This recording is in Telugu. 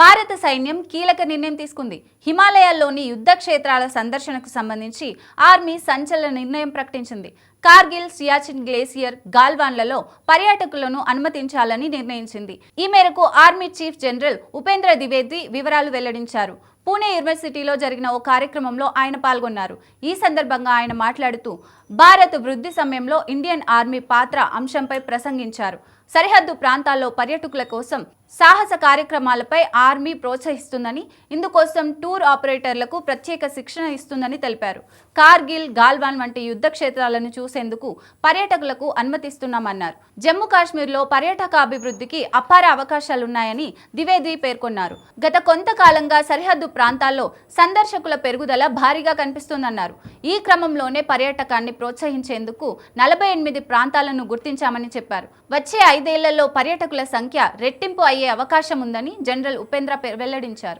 భారత సైన్యం కీలక నిర్ణయం తీసుకుంది. హిమాలయాల్లోని యుద్ధ క్షేత్రాల సందర్శనకు సంబంధించి ఆర్మీ సంచలన నిర్ణయం ప్రకటించింది. కార్గిల్ సియాచిన్ గ్లేసియర్ గాల్వాన్లలో పర్యాటకులను అనుమతించాలని నిర్ణయించింది. ఈ మేరకు army chief general Upendra Dwivedi వివరాలు వెల్లడించారు. పూణే యూనివర్సిటీలో జరిగిన ఓ కార్యక్రమంలో ఆయన పాల్గొన్నారు. ఈ సందర్భంగా ఆయన మాట్లాడుతూ భారత్ వృద్ధి సమయంలో ఇండియన్ ఆర్మీ పాత్ర అంశంపై ప్రసంగించారు. సరిహద్దు ప్రాంతాల్లో పర్యాటకుల కోసం సాహస కార్యక్రమాలపై ఆర్మీ ప్రోత్సహిస్తుందని ఇందుకోసం టూర్ ఆపరేటర్లకు ప్రత్యేక శిక్షణ ఇస్తుందని తెలిపారు. కార్గిల్ గాల్వాన్ వంటి యుద్ధ క్షేత్రాలను చూసేందుకు పర్యాటకులకు అనుమతిస్తున్నామన్నారు. జమ్మూ కాశ్మీర్లో పర్యాటక అభివృద్ధికి అపార అవకాశాలున్నాయని ద్వివేది పేర్కొన్నారు. గత కొంతకాలంగా సరిహద్దు ప్రాంతాల్లో సందర్శకుల పెరుగుదల భారీగా కనిపిస్తుందన్నారు. ఈ క్రమంలోనే పర్యాటకాన్ని ప్రోత్సహించేందుకు నలభై ఎనిమిది ప్రాంతాలను గుర్తించామని చెప్పారు. వచ్చే ఐదేళ్ళలో పర్యాటకుల సంఖ్య రెట్టింపు అయ్యే అవకాశం ఉందని జనరల్ ఉపేంద్ర వెల్లడించారు.